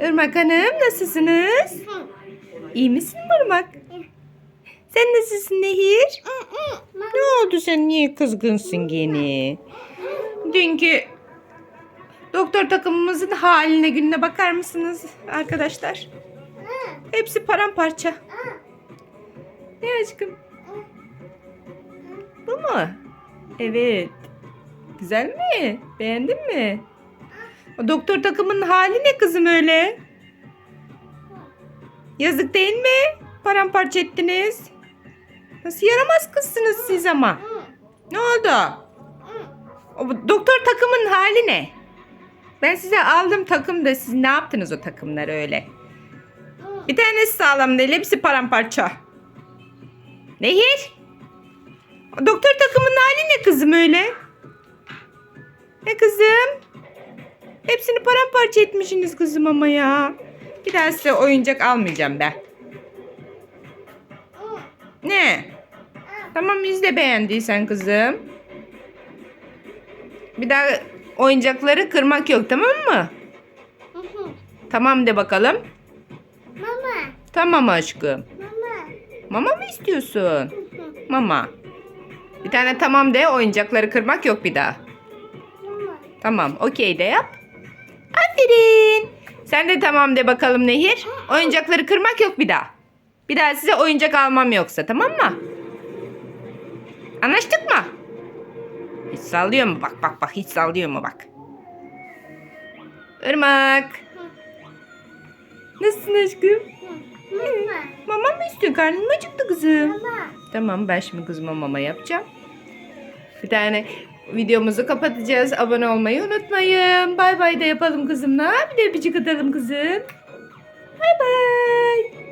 Irmak Hanım nasılsınız? İyi misin Irmak? Sen nasılsın Nehir? Ne oldu sen niye kızgınsın gene? Dünkü doktor takımımızın haline gününe bakar mısınız arkadaşlar? Hepsi paramparça. Ne aşkım? Bu mu? Evet. Güzel mi? Beğendin mi? Doktor takımının hali ne kızım öyle? Yazık değil mi? Paramparça ettiniz. Nasıl yaramaz kızsınız siz ama. Ne oldu? Doktor takımın hali ne? Ben size aldım takım da siz ne yaptınız o takımları öyle? Bir tanesi sağlam değil hepsi paramparça. Nehir? Doktor takımın hali ne kızım öyle? Ne kızım? Hepsini paramparça etmişsiniz kızım ama ya. Bir daha size oyuncak almayacağım ben. Ne? Tamam biz de beğendiysen kızım. Bir daha oyuncakları kırmak yok tamam mı? Tamam de bakalım. Mama. Tamam aşkım. Mama. Mama mı istiyorsun? Mama. Bir tane tamam de oyuncakları kırmak yok bir daha. Mama. Tamam okey de yap. Aferin. Sen de tamam de bakalım Nehir. Oyuncakları kırmak yok bir daha. Bir daha size oyuncak almam yoksa tamam mı? Anlaştık mı? Hiç sallıyor mu? Bak bak bak hiç sallıyor mu bak. Irmak. Nasılsın aşkım? Mama. Mı istiyor? Karnın mı acıktı kızım? Mama. Tamam ben şimdi kızıma mama yapacağım. Bir tane videomuzu kapatacağız. Abone olmayı unutmayın. Bay bay da yapalım kızımla. Bir de öpücük atalım kızım. Bay bay.